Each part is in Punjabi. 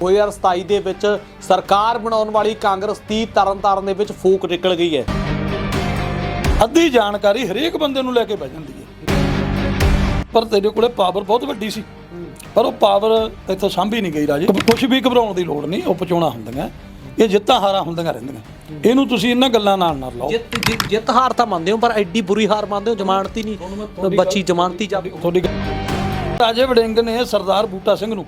2027 ਦੇ ਵਿੱਚ ਸਰਕਾਰ ਬਣਾਉਣ ਵਾਲੀ ਕਾਂਗਰਸ ਦੀ ਤਰਨਤਾਰਨ ਦੇ ਵਿੱਚ ਫੂਕ ਨਿਕਲ ਗਈ ਹੈ। ਅੱਧੀ ਜਾਣਕਾਰੀ ਹਰੇਕ ਬੰਦੇ ਨੂੰ ਲੈ ਕੇ ਬਹਿ ਜਾਂਦੀ ਹੈ। ਪਰ ਤੇਰੇ ਕੋਲੇ ਪਾਵਰ ਬਹੁਤ ਵੱਡੀ ਸੀ। ਪਰ ਉਹ ਪਾਵਰ ਇੱਥੋਂ ਸਾਂਭੀ ਨਹੀਂ ਗਈ ਰਾਜੇ। ਕੁਝ ਵੀ ਘਬਰਾਉਣ ਦੀ ਲੋੜ ਨਹੀਂ ਉਹ ਪਚੋਣਾ ਹੁੰਦੀਆਂ। ਇਹ ਜਿੱਤਾਂ ਹਾਰਾਂ ਹੁੰਦੀਆਂ ਰਹਿੰਦੀਆਂ। ਇਹਨੂੰ ਤੁਸੀਂ ਇਹਨਾਂ ਗੱਲਾਂ ਨਾਲ ਨਾ ਲਾਓ। ਜਿੱਤ ਜਿ- ਜਿੱਤ ਹਾਰ ਤਾਂ ਮੰਨਦੇ ਹੋ ਪਰ ਐਡੀ ਬੁਰੀ ਹਾਰ ਮੰਨਦੇ ਹੋ ਜ਼ਮਾਨਤੀ ਨਹੀਂ। ਬੱਚੀ ਜ਼ਮਾਨਤੀ ਜਾਵੇ ਤੁਹਾਡੀ ਰਾਜੇ ਵੜਿੰਗ ਨੇ ਸਰਦਾਰ ਬੂਟਾ ਸਿੰਘ ਨੂੰ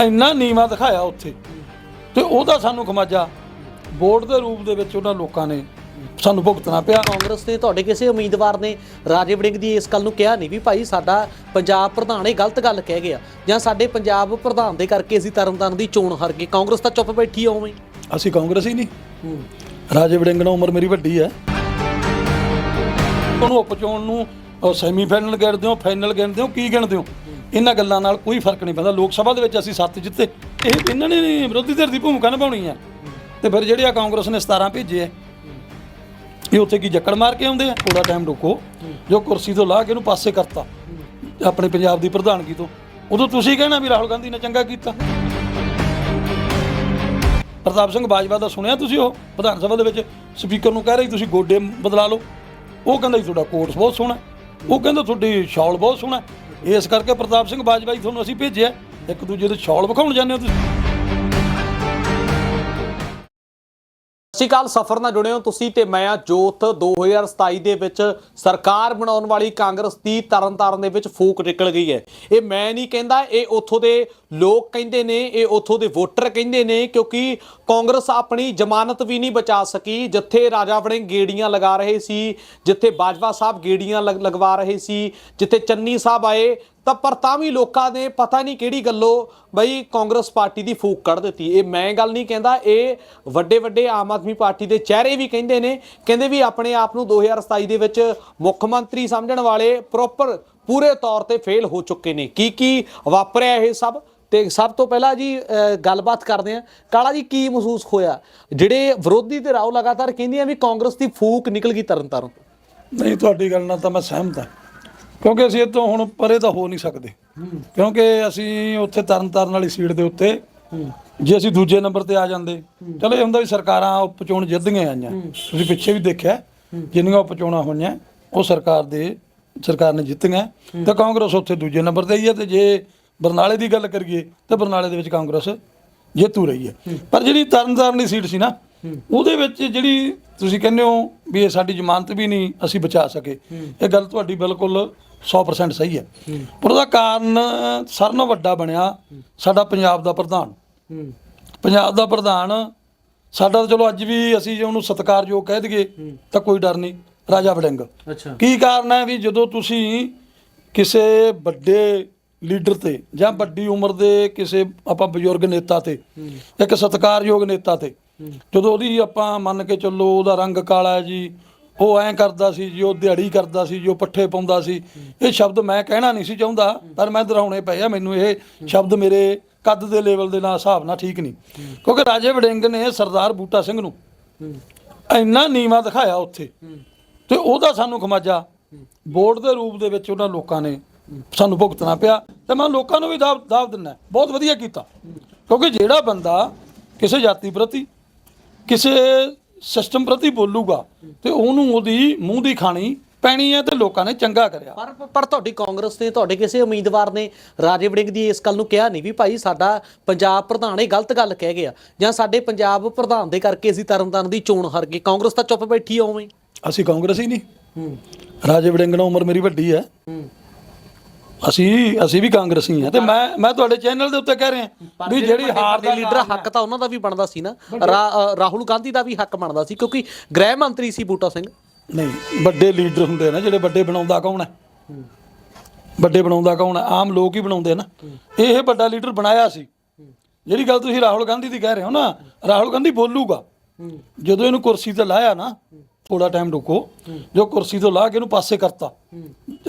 ਇੰਨਾ ਨੀਵਾ ਦਿਖਾਇਆ ਉੱਥੇ। ਤੇ ਉਹਦਾ ਸਾਨੂੰ ਖਮਾਜਾ ਵੋਟ ਦੇ ਰੂਪ ਦੇ ਵਿੱਚ ਉਹਨਾਂ ਲੋਕਾਂ ਨੇ ਸਾਨੂੰ ਭੁਗਤਣਾ ਪਿਆ। ਕਾਂਗਰਸ ਨੇ ਤੁਹਾਡੇ ਕਿਸੇ ਉਮੀਦਵਾਰ ਨੇ ਰਾਜੇ ਵੜਿੰਗ ਦੀ ਇਸ ਗੱਲ ਨੂੰ ਕਿਹਾ ਨਹੀਂ ਵੀ ਭਾਈ ਸਾਡਾ ਪੰਜਾਬ ਪ੍ਰਧਾਨ ਇਹ ਗਲਤ ਗੱਲ ਕਹਿ ਗਿਆ ਜਾਂ ਸਾਡੇ ਪੰਜਾਬ ਪ੍ਰਧਾਨ ਦੇ ਕਰਕੇ ਅਸੀਂ ਤਰਨਤਾਰਨ ਦੀ ਚੋਣ ਹਾਰ ਗਏ। ਕਾਂਗਰਸ ਤਾਂ ਚੁੱਪ ਬੈਠੀ ਆ ਉਵੇਂ। ਹੀ। ਅਸੀਂ ਕਾਂਗਰਸੀ ਨਹੀਂ। ਰਾਜੇ ਵੜਿੰਗ ਨਾਲ ਉਮਰ ਮੇਰੀ ਵੱਡੀ ਹੈ। ਉਹਨੂੰ ਉਪਚੋਣ ਨੂੰ ਸੈਮੀਫਾਈਨਲ ਗਿਣਦੇ ਹੋ ਫਾਈਨਲ ਗਿਣਦੇ ਹੋ ਕੀ ਗਿਣਦੇ ਹੋ? ਇਹਨਾਂ ਗੱਲਾਂ ਨਾਲ ਕੋਈ ਫ਼ਰਕ ਨਹੀਂ ਪੈਂਦਾ। ਲੋਕ ਸਭਾ ਦੇ ਵਿੱਚ ਅਸੀਂ ਸੱਤ ਜਿੱਤੇ। ਇਹ ਇਹਨਾਂ ਨੇ ਵਿਰੋਧੀ ਧਿਰ ਦੀ ਭੂਮਿਕਾ ਨਿਭਾਉਣੀ ਹੈ ਤੇ ਫਿਰ ਜਿਹੜੇ ਆ ਕਾਂਗਰਸ ਨੇ 17 ਭੇਜੇ ਆ। ਇਹ ਉੱਥੇ ਕੀ ਜੱਕੜ ਮਾਰ ਕੇ ਆਉਂਦੇ ਆ? ਥੋੜਾ ਟਾਈਮ ਰੁਕੋ। ਜੋ ਕੁਰਸੀ ਤੋਂ ਲਾ ਕੇ ਇਹਨੂੰ ਪਾਸੇ ਕਰਤਾ। ਆਪਣੇ ਪੰਜਾਬ ਦੀ ਪ੍ਰਧਾਨਗੀ ਤੋਂ। ਉਦੋਂ ਤੁਸੀਂ ਕਹਿਣਾ ਵੀ ਰਾਹੁਲ ਗਾਂਧੀ ਨੇ ਚੰਗਾ ਕੀਤਾ। ਪ੍ਰਤਾਪ ਸਿੰਘ ਬਾਜਵਾ ਦਾ ਸੁਣਿਆ ਤੁਸੀਂ ਉਹ? ਵਿਧਾਨ ਸਭਾ ਦੇ ਵਿੱਚ ਸਪੀਕਰ ਨੂੰ ਕਹਿ ਰਹੀ, ਤੁਸੀਂ ਗੋਡੇ ਬਦਲਾ ਲਓ। ਉਹ ਕਹਿੰਦਾ ਜੀ, ਤੁਹਾਡਾ ਕੋਟ ਬਹੁਤ ਸੋਹਣਾ ਉਹ ਕਹਿੰਦਾ, ਤੁਹਾਡੀ ਸ਼ਾਲ ਬਹੁਤ ਸੋਹਣਾ ਇਸ ਕਰਕੇ ਪ੍ਰਤਾਪ ਸਿੰਘ ਬਾਜਵਾ ਜੀ ਤੁਹਾਨੂੰ ਅਸੀਂ ਭੇਜਿਆ। ਇੱਕ ਦੂਜੇ ਦੇ ਛਾਲ ਵਿਖਾਉਣ ਜਾਂਦੇ ਹੋ ਤੁਸੀਂ। ਸ਼੍ਰੀ ਅਕਾਲ ਸਫਰ ਨਾਲ ਜੁੜੇ ਹੋ ਤੁਸੀਂ ਤੇ ਮੈਂ ਆ ਜੋਤ। 2027 ਦੇ ਵਿੱਚ ਸਰਕਾਰ ਬਣਾਉਣ ਵਾਲੀ ਕਾਂਗਰਸ ਦੀ ਤਰਨਤਾਰਨ ਦੇ ਵਿੱਚ ਫੂਕ ਨਿਕਲ ਗਈ ਹੈ। ਇਹ ਮੈਂ ਨਹੀਂ ਕਹਿੰਦਾ, ਇਹ ਉੱਥੋਂ ਦੇ ਲੋਕ ਕਹਿੰਦੇ ਨੇ, ਇਹ ਉੱਥੋਂ ਦੇ ਵੋਟਰ ਕਹਿੰਦੇ ਨੇ, ਕਿਉਂਕਿ ਕਾਂਗਰਸ ਆਪਣੀ ਜ਼ਮਾਨਤ ਵੀ ਨਹੀਂ ਬਚਾ ਸਕੀ। ਜਿੱਥੇ ਰਾਜਾ ਵੜਿੰਗ ਗੇੜੀਆਂ ਲਗਾ ਰਹੇ ਸੀ, ਜਿੱਥੇ ਬਾਜਵਾ ਸਾਹਿਬ ਗੇੜੀਆਂ ਲਗਵਾ ਰਹੇ ਸੀ, ਜਿੱਥੇ ਚੰਨੀ ਸਾਹਿਬ ਆਏ ਤਾਂ ਪਰ ਤਾਂ ਵੀ ਲੋਕਾਂ ਨੇ ਪਤਾ ਨਹੀਂ ਕਿਹੜੀ ਗੱਲੋਂ ਬਈ ਕਾਂਗਰਸ ਪਾਰਟੀ ਦੀ ਫੂਕ ਕੱਢ ਦਿੱਤੀ। ਇਹ ਮੈਂ ਗੱਲ ਨਹੀਂ ਕਹਿੰਦਾ, ਇਹ ਵੱਡੇ ਵੱਡੇ ਆਮ ਆਦਮੀ ਪਾਰਟੀ ਦੇ ਚਿਹਰੇ ਵੀ ਕਹਿੰਦੇ ਨੇ। ਕਹਿੰਦੇ ਵੀ ਆਪਣੇ ਆਪ ਨੂੰ 2027 ਦੇ ਵਿੱਚ ਮੁੱਖ ਮੰਤਰੀ ਸਮਝਣ ਵਾਲੇ ਪ੍ਰੋਪਰ ਪੂਰੇ ਤੌਰ ਤੇ ਫੇਲ ਹੋ ਚੁੱਕੇ ਨੇ। ਕੀ ਕੀ ਵਾਪਰਿਆ ਇਹ ਸਭ? ਤੇ ਸਭ ਤੋਂ ਪਹਿਲਾਂ ਜੀ ਗੱਲਬਾਤ ਕਰਦੇ ਆ ਕਾਲਾ ਜੀ, ਕੀ ਮਹਿਸੂਸ ਹੋਇਆ? ਜਿਹੜੇ ਵਿਰੋਧੀ ਤੇ ਰਾਓ ਲਗਾਤਾਰ ਕਹਿੰਦੀਆਂ ਵੀ ਕਾਂਗਰਸ ਦੀ ਫੂਕ ਨਿਕਲ ਗਈ ਤਰਨਤਾਰਨ ਤੋਂ। ਨਹੀਂ, ਤੁਹਾਡੀ ਗੱਲ ਨਾਲ ਤਾਂ ਮੈਂ ਸਹਿਮਤ ਹਾਂ। ਕਿਉਂਕਿ ਅਸੀਂ ਇਹ ਤੋਂ ਹੁਣ ਪਰੇ ਤਾਂ ਹੋ ਨਹੀਂ ਸਕਦੇ। ਕਿਉਂਕਿ ਅਸੀਂ ਉੱਥੇ ਤਰਨ ਤਾਰਨ ਵਾਲੀ ਸੀਟ ਦੇ ਉੱਤੇ ਜੇ ਅਸੀਂ ਦੂਜੇ ਨੰਬਰ ਤੇ ਆ ਜਾਂਦੇ ਚਲੋ ਇਹ ਹੁੰਦਾ ਵੀ ਸਰਕਾਰਾਂ ਉਪਚੋਣ ਜਿੱਤੀਆਂ ਆਈਆਂ। ਤੁਸੀਂ ਪਿੱਛੇ ਵੀ ਦੇਖਿਆ ਜਿੰਨੀਆਂ ਉਪਚੋਣਾਂ ਹੋਈਆਂ ਉਹ ਸਰਕਾਰ ਦੇ ਸਰਕਾਰ ਨੇ ਜਿੱਤੀਆਂ। ਤੇ ਕਾਂਗਰਸ ਉੱਥੇ ਦੂਜੇ ਨੰਬਰ ਤੇ ਆਈ ਹੈ ਤੇ ਜੇ ਬਰਨਾਲੇ ਦੀ ਗੱਲ ਕਰੀਏ ਤਾਂ ਬਰਨਾਲੇ ਦੇ ਵਿੱਚ ਕਾਂਗਰਸ ਜੇਤੂ ਰਹੀ ਹੈ। ਪਰ ਜਿਹੜੀ ਤਰਨਤਾਰਨ ਦੀ ਸੀਟ ਸੀ ਨਾ ਉਹਦੇ ਵਿੱਚ ਜਿਹੜੀ ਤੁਸੀਂ ਕਹਿੰਦੇ ਹੋ ਵੀ ਇਹ ਸਾਡੀ ਜ਼ਮਾਨਤ ਵੀ ਨਹੀਂ ਅਸੀਂ ਬਚਾ ਸਕੇ। ਇਹ ਗੱਲ ਤੁਹਾਡੀ ਬਿਲਕੁਲ 100% ਸਹੀ ਹੈ। ਪਰ ਉਹਦਾ ਕਾਰਨ ਸਾਰਿਆਂ ਨਾਲੋਂ ਵੱਡਾ ਬਣਿਆ ਸਾਡਾ ਪੰਜਾਬ ਦਾ ਪ੍ਰਧਾਨ। ਪੰਜਾਬ ਦਾ ਪ੍ਰਧਾਨ ਸਾਡਾ ਤਾਂ ਚਲੋ ਅੱਜ ਵੀ ਅਸੀਂ ਜੇ ਉਹਨੂੰ ਸਤਿਕਾਰਯੋਗ ਕਹਿ ਦਈਏ ਤਾਂ ਕੋਈ ਡਰ ਨਹੀਂ ਰਾਜਾ ਵੜਿੰਗ। ਅੱਛਾ। ਕੀ ਕਾਰਨ ਹੈ ਵੀ ਜਦੋਂ ਤੁਸੀਂ ਕਿਸੇ ਵੱਡੇ ਲੀਡਰ ਤੇ ਜਾਂ ਵੱਡੀ ਉਮਰ ਦੇ ਕਿਸੇ ਆਪਾਂ ਬਜ਼ੁਰਗ ਨੇਤਾ ਤੇ ਇੱਕ ਸਤਿਕਾਰਯੋਗ ਨੇਤਾ ਤੇ ਜਦੋਂ ਉਹਦੀ ਆਪਾਂ ਮੰਨ ਕੇ ਚੱਲੋ ਉਹਦਾ ਰੰਗ ਕਾਲਾ ਹੈ ਜੀ ਉਹ ਐਂ ਕਰਦਾ ਸੀ ਜੀ, ਉਹ ਦਿਹਾੜੀ ਕਰਦਾ ਸੀ ਜੋ ਪੱਠੇ ਪਾਉਂਦਾ ਸੀ। ਇਹ ਸ਼ਬਦ ਮੈਂ ਕਹਿਣਾ ਨਹੀਂ ਸੀ ਚਾਹੁੰਦਾ, ਪਰ ਮੈਂ ਦੁਹਰਾਉਣੇ ਪਏ ਆ ਮੈਨੂੰ ਇਹ ਸ਼ਬਦ ਮੇਰੇ ਕੱਦ ਦੇ ਲੈਵਲ ਦੇ ਨਾਲ ਹਿਸਾਬ ਨਾਲ ਠੀਕ ਨਹੀਂ। ਕਿਉਂਕਿ ਰਾਜੇ ਵੜਿੰਗ ਨੇ ਸਰਦਾਰ ਬੂਟਾ ਸਿੰਘ ਨੂੰ ਇੰਨਾ ਨੀਵਾ ਦਿਖਾਇਆ ਉੱਥੇ ਤੇ ਉਹਦਾ ਸਾਨੂੰ ਖਮਾਜਾ ਬੋਰਡ ਦੇ ਰੂਪ ਦੇ ਵਿੱਚ ਉਹਨਾਂ ਲੋਕਾਂ ਨੇ ਸਾਨੂੰ ਭੁਗਤਣਾ ਪਿਆ ਤੇ ਮੈਂ ਲੋਕਾਂ ਨੂੰ ਵੀ ਦਾਵ ਦਾਵ ਦਿੰਦਾ ਬਹੁਤ ਵਧੀਆ ਕੀਤਾ। ਕਿਉਂਕਿ ਜਿਹੜਾ ਬੰਦਾ ਕਿਸੇ ਜਾਤੀ ਪ੍ਰਤੀ, ਕਿਸੇ ਸਿਸਟਮ ਪ੍ਰਤੀ ਬੋਲੂਗਾ ਤੇ ਉਹਨੂੰ ਉਹਦੀ ਮੂੰਹ ਦੀ ਖਾਣੀ ਪੈਣੀ ਹੈ ਤੇ ਲੋਕਾਂ ਨੇ ਚੰਗਾ ਕਰਿਆ। ਪਰ ਪਰ ਤੁਹਾਡੀ ਕਾਂਗਰਸ ਨੇ ਤੁਹਾਡੇ ਕਿਸੇ ਉਮੀਦਵਾਰ ਨੇ ਰਾਜੇ ਵੜਿੰਗ ਦੀ ਇਸ ਗੱਲ ਨੂੰ ਕਿਹਾ ਨਹੀਂ ਵੀ ਭਾਈ ਸਾਡਾ ਪੰਜਾਬ ਪ੍ਰਧਾਨ ਇਹ ਗਲਤ ਗੱਲ ਕਹਿ ਗਿਆ ਜਾਂ ਸਾਡੇ ਪੰਜਾਬ ਪ੍ਰਧਾਨ ਦੇ ਕਰਕੇ ਅਸੀਂ ਤਰਨਤਾਰਨ ਦੀ ਚੋਣ ਹਾਰ ਗਏ। ਕਾਂਗਰਸ ਤਾਂ ਚੁੱਪ ਬੈਠੀ ਆ ਉਵੇਂ। ਅਸੀਂ ਕਾਂਗਰਸੀ ਨਹੀਂ। ਹੂੰ ਰਾਜੇ ਵੜਿੰਗ ਨਾਲ ਉਮਰ ਮੇਰੀ ਵੱਡੀ ਹੈ। ਹੂੰ। ਅਸੀਂ ਅਸੀਂ ਵੀ ਕਾਂਗਰਸੀ ਹਾਂ ਤੇ ਮੈਂ ਮੈਂ ਤੁਹਾਡੇ ਚੈਨਲ ਦੇ ਉੱਤੇ ਕਹਿ ਰਿਹਾ ਵੀ ਜਿਹੜੀ ਹਾਰ ਦਾ ਲੀਡਰ ਹੱਕ ਤਾਂ ਉਹਨਾਂ ਦਾ ਵੀ ਬਣਦਾ ਸੀ ਨਾ। ਰਾਹੁਲ ਗਾਂਧੀ ਦਾ ਵੀ ਹੱਕ ਬਣਦਾ ਸੀ ਕਿਉਂਕਿ ਗ੍ਰਹਿ ਮੰਤਰੀ ਸੀ ਬੂਟਾ ਸਿੰਘ। ਨਹੀਂ ਵੱਡੇ ਲੀਡਰ ਹੁੰਦੇ ਨੇ ਜਿਹੜੇ ਵੱਡੇ ਬਣਾਉਂਦਾ ਕੌਣ ਹੈ? ਵੱਡੇ ਬਣਾਉਂਦਾ ਕੌਣ ਹੈ? ਆਮ ਲੋਕ ਹੀ ਬਣਾਉਂਦੇ ਨਾ। ਇਹ ਵੱਡਾ ਲੀਡਰ ਬਣਾਇਆ ਸੀ। ਜਿਹੜੀ ਗੱਲ ਤੁਸੀਂ ਰਾਹੁਲ ਗਾਂਧੀ ਦੀ ਕਹਿ ਰਹੇ ਹੋ ਨਾ ਰਾਹੁਲ ਗਾਂਧੀ ਬੋਲੂਗਾ। ਜਦੋਂ ਇਹਨੂੰ ਕੁਰਸੀ ਤੇ ਲਾਇਆ ਨਾ ਥੋੜਾ ਟਾਈਮ ਰੁਕੋ। ਜੋ ਕੁਰਸੀ ਤੋਂ ਲਾ ਕੇ ਇਹਨੂੰ ਪਾਸੇ ਕਰਤਾ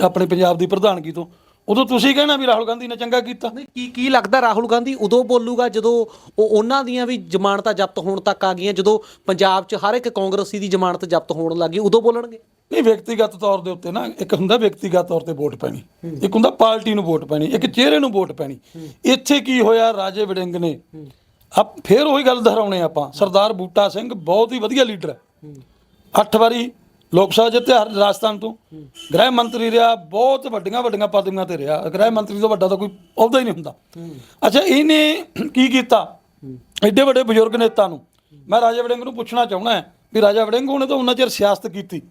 ਆਪਣੇ ਪੰਜਾਬ ਦੀ ਪ੍ਰਧਾਨਗੀ ਤੋਂ। ਉਦੋਂ ਤੁਸੀਂ ਕਹਿਣਾ ਵੀ ਰਾਹੁਲ ਗਾਂਧੀ ਨੇ ਚੰਗਾ ਕੀਤਾ। ਨਹੀਂ ਕੀ ਕੀ ਲੱਗਦਾ ਰਾਹੁਲ ਗਾਂਧੀ ਉਦੋਂ ਬੋਲੂਗਾ ਜਦੋਂ ਉਹ ਉਹਨਾਂ ਦੀਆਂ ਵੀ ਜ਼ਮਾਨਤਾਂ ਜ਼ਬਤ ਹੋਣ ਤੱਕ ਆ ਗਈਆਂ ਜਦੋਂ ਪੰਜਾਬ 'ਚ ਹਰ ਇੱਕ ਕਾਂਗਰਸੀ ਦੀ ਜ਼ਮਾਨਤ ਜ਼ਬਤ ਹੋਣ ਲੱਗੀ ਉਦੋਂ ਬੋਲਣਗੇ? ਨਹੀਂ ਵਿਅਕਤੀਗਤ ਤੌਰ ਦੇ ਉੱਤੇ ਨਾ ਇੱਕ ਹੁੰਦਾ ਵਿਅਕਤੀਗਤ ਤੌਰ ਤੇ ਵੋਟ ਪੈਣੀ ਇੱਕ ਹੁੰਦਾ ਪਾਰਟੀ ਨੂੰ ਵੋਟ ਪੈਣੀ ਇੱਕ ਚਿਹਰੇ ਨੂੰ ਵੋਟ ਪੈਣੀ। ਇੱਥੇ ਕੀ ਹੋਇਆ ਰਾਜੇ ਵੜਿੰਗ ਨੇ? ਆਪ ਫੇਰ ਉਹੀ ਗੱਲ ਦੁਹਰਾਉਣੇ ਆਪਾਂ ਸਰਦਾਰ ਬੂਟਾ ਸਿੰਘ ਬਹੁਤ ਹੀ ਵਧੀਆ ਲੀਡਰ ਹੈ। ਅੱਠ ਵਾਰੀ ਲੋਕ ਸਭਾ ਜਿੱਤਿਆ ਹਰ- ਰਾਜਸਥਾਨ ਤੋਂ। ਗ੍ਰਹਿ ਮੰਤਰੀ ਰਿਹਾ, ਬਹੁਤ ਵੱਡੀਆਂ ਵੱਡੀਆਂ ਪਦਵੀਆਂ ਤੇ ਰਿਹਾ। ਗ੍ਰਹਿ ਮੰਤਰੀ ਤੋਂ ਵੱਡਾ ਤਾਂ ਕੋਈ ਅਹੁਦਾ ਹੀ ਨਹੀਂ ਹੁੰਦਾ। ਅੱਛਾ, ਇਹਨੇ ਕੀ ਕੀਤਾ? ਐਡੇ ਵੱਡੇ ਬਜ਼ੁਰਗ ਨੇਤਾ ਨੂੰ। ਮੈਂ ਰਾਜਾ ਵੜਿੰਗ ਨੂੰ ਪੁੱਛਣਾ ਚਾਹੁੰਦਾ ਵੀ ਰਾਜਾ ਵੜਿੰਗ, ਉਹਨੇ ਤਾਂ ਉਹਨਾਂ ਚਿਰ ਸਿਆਸਤ ਕੀਤੀ।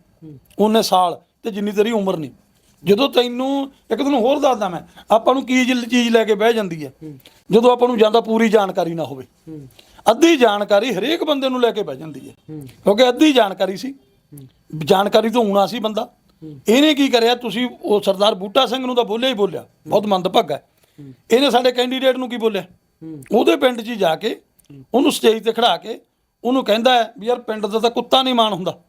ਉਹਨੇ ਸਾਲ ਤੇ ਜਿੰਨੀ ਤੇਰੀ ਉਮਰ ਨਹੀਂ। ਜਦੋਂ ਤੈਨੂੰ, ਇੱਕ ਦਿਨ ਹੋਰ ਦੱਸਦਾ ਮੈਂ, ਆਪਾਂ ਨੂੰ ਕੀ ਚੀਜ਼ ਲੈ ਕੇ ਬਹਿ ਜਾਂਦੀ ਹੈ? ਜਦੋਂ ਆਪਾਂ ਨੂੰ ਜਾਂਦਾ ਪੂਰੀ ਜਾਣਕਾਰੀ ਨਾ ਹੋਵੇ। ਅੱਧੀ ਜਾਣਕਾਰੀ ਹਰੇਕ ਬੰਦੇ ਨੂੰ ਲੈ ਕੇ ਬਹਿ ਜਾਂਦੀ ਹੈ। ਕਿਉਂਕਿ ਅੱਧੀ ਜਾਣਕਾਰੀ ਸੀ। ਜਾਣਕਾਰੀ ਤੋਂ ਹੋਣਾ ਸੀ ਬੰਦਾ। ਇਹਨੇ ਕੀ ਕਰਿਆ ਤੁਸੀਂ ਉਹ ਸਰਦਾਰ ਬੂਟਾ ਸਿੰਘ ਨੂੰ ਤਾਂ ਬੋਲਿਆ ਹੀ ਬੋਲਿਆ। ਬਹੁਤ ਮੰਦਭਾਗਾ ਇਹਨੇ ਸਾਡੇ ਕੈਂਡੀਡੇਟ ਨੂੰ ਕੀ ਬੋਲਿਆ? ਉਹਦੇ ਪਿੰਡ 'ਚ ਜਾ ਕੇ ਉਹਨੂੰ ਸਟੇਜ ਤੇ ਖੜਾ ਕੇ ਉਹਨੂੰ ਕਹਿੰਦਾ ਵੀ ਯਾਰ ਪਿੰਡ ਦਾ ਤਾਂ ਕੁੱਤਾ ਨਹੀਂ ਮਾਣ ਹੁੰਦਾ।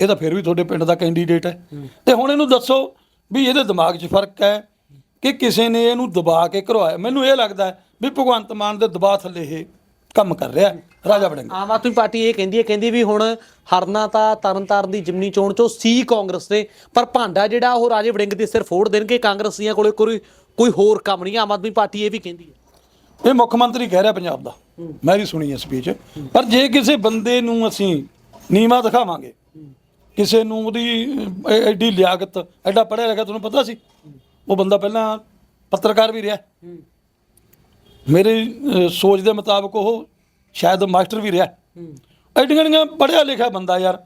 ਇਹ ਤਾਂ ਫਿਰ ਵੀ ਤੁਹਾਡੇ ਪਿੰਡ ਦਾ ਕੈਂਡੀਡੇਟ ਹੈ। ਤੇ ਹੁਣ ਇਹਨੂੰ ਦੱਸੋ ਵੀ ਇਹਦੇ ਦਿਮਾਗ 'ਚ ਫ਼ਰਕ ਹੈ ਕਿ ਕਿਸੇ ਨੇ ਇਹਨੂੰ ਦਬਾ ਕੇ ਕਰਵਾਇਆ। ਮੈਨੂੰ ਇਹ ਲੱਗਦਾ ਵੀ ਭਗਵੰਤ ਮਾਨ ਦੇ ਦਬਾਅ ਥੱਲੇ ਇਹ ਕੰਮ ਕਰ ਰਿਹਾ ਰਾਜਾ ਵੜਿੰਗ। ਆਮ ਆਦਮੀ ਪਾਰਟੀ ਇਹ ਕਹਿੰਦੀ ਹੈ ਕਹਿੰਦੀ ਵੀ ਹੁਣ ਹਰਨਾ ਤਾਂ ਤਰਨਤਾਰਨ ਦੀ ਜਿਮਨੀ ਚੋਣ ਚੋਂ ਸੀ ਕਾਂਗਰਸ ਨੇ ਪਰ ਭਾਂਡਾ ਜਿਹੜਾ ਉਹ ਰਾਜੇ ਵੜਿੰਗ ਦੇ ਸਿਰ ਫੋੜ ਦੇਣਗੇ ਕਾਂਗਰਸੀਆਂ ਕੋਲੇ ਕੋਈ ਕੋਈ ਹੋਰ ਕੰਮ ਨਹੀਂ ਆਮ ਆਦਮੀ ਪਾਰਟੀ ਇਹ ਵੀ ਕਹਿੰਦੀ ਹੈ। ਇਹ ਮੁੱਖ ਮੰਤਰੀ ਕਹਿ ਰਿਹਾ ਪੰਜਾਬ ਦਾ। ਮੈਂ ਵੀ ਸੁਣੀ ਹੈ ਸਪੀਚ ਪਰ ਜੇ ਕਿਸੇ ਬੰਦੇ ਨੂੰ ਅਸੀਂ ਨੀਵਾ ਦਿਖਾਵਾਂਗੇ ਕਿਸੇ ਨੂੰ ਉਹਦੀ ਐਡੀ ਲਿਆਕਤ ਐਡਾ ਪੜ੍ਹਿਆ ਲਿਖਿਆ ਤੁਹਾਨੂੰ ਪਤਾ ਸੀ? ਉਹ ਬੰਦਾ ਪਹਿਲਾਂ ਪੱਤਰਕਾਰ ਵੀ ਰਿਹਾ। ਮੇਰੀ ਸੋਚ ਦੇ ਮੁਤਾਬਕ ਉਹ ਸ਼ਾਇਦ ਮਾਸਟਰ ਵੀ ਰਿਹਾ। ਐਡੀਆਂ ਐਡੀਆਂ ਪੜ੍ਹਿਆ ਲਿਖਿਆ ਬੰਦਾ ਯਾਰ।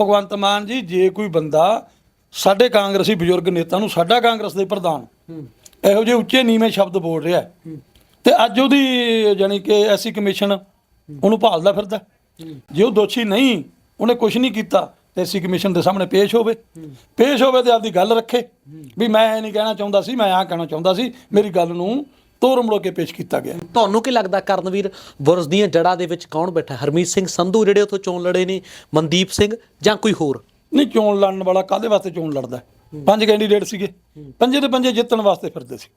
ਭਗਵੰਤ ਮਾਨ ਜੀ, ਜੇ ਕੋਈ ਬੰਦਾ ਸਾਡੇ ਕਾਂਗਰਸੀ ਬਜ਼ੁਰਗ ਨੇਤਾ ਨੂੰ ਸਾਡਾ ਕਾਂਗਰਸ ਦੇ ਪ੍ਰਧਾਨ ਇਹੋ ਜਿਹੇ ਉੱਚੇ ਨੀਵੇਂ ਸ਼ਬਦ ਬੋਲ ਰਿਹਾ ਹੈ। ਤੇ ਅੱਜ ਉਹਦੀ ਜਾਨੀ ਕਿ ਐਸੀ ਕਮਿਸ਼ਨ ਉਹਨੂੰ ਭਾਲਦਾ ਫਿਰਦਾ ਜੇ ਉਹ ਦੋਸ਼ੀ ਨਹੀਂ, ਉਹਨੇ ਕੁਝ ਨਹੀਂ ਕੀਤਾ, ਤੇ ਐਸੀ ਕਮਿਸ਼ਨ ਦੇ ਸਾਹਮਣੇ ਪੇਸ਼ ਹੋਵੇ। ਪੇਸ਼ ਹੋਵੇ ਤੇ ਆਪਦੀ ਗੱਲ ਰੱਖੇ। ਵੀ ਮੈਂ ਇਹ ਨਹੀਂ ਕਹਿਣਾ ਚਾਹੁੰਦਾ ਸੀ, ਮੈਂ ਆਹ ਕਹਿਣਾ ਚਾਹੁੰਦਾ ਸੀ, ਮੇਰੀ ਗੱਲ ਨੂੰ ਤੋੜ ਮੜੋ ਕੇ ਪੇਸ਼ ਕੀਤਾ ਗਿਆ। ਤੁਹਾਨੂੰ ਕੀ ਲੱਗਦਾ ਕਰਨਵੀਰ ਬੁਰਜ ਦੀਆਂ ਜੜ੍ਹਾਂ ਦੇ ਵਿੱਚ ਕੌਣ ਬੈਠਾ? ਹਰਮੀਤ ਸਿੰਘ ਸੰਧੂ ਜਿਹੜੇ ਉੱਥੋਂ ਚੋਣ ਲੜੇ ਨੇ ਮਨਦੀਪ ਸਿੰਘ ਜਾਂ ਕੋਈ ਹੋਰ? ਨਹੀਂ ਚੋਣ ਲੜਨ ਵਾਲਾ ਕਾਦੇ ਵਾਸਤੇ ਚੋਣ ਲੜਦਾ? ਪੰਜ ਕੈਂਡੀਡੇਟ ਸੀਗੇ। ਪੰਜੇ ਦੇ ਪੰਜੇ ਜਿੱਤਣ ਵਾਸਤੇ ਫਿਰਦੇ ਸੀ।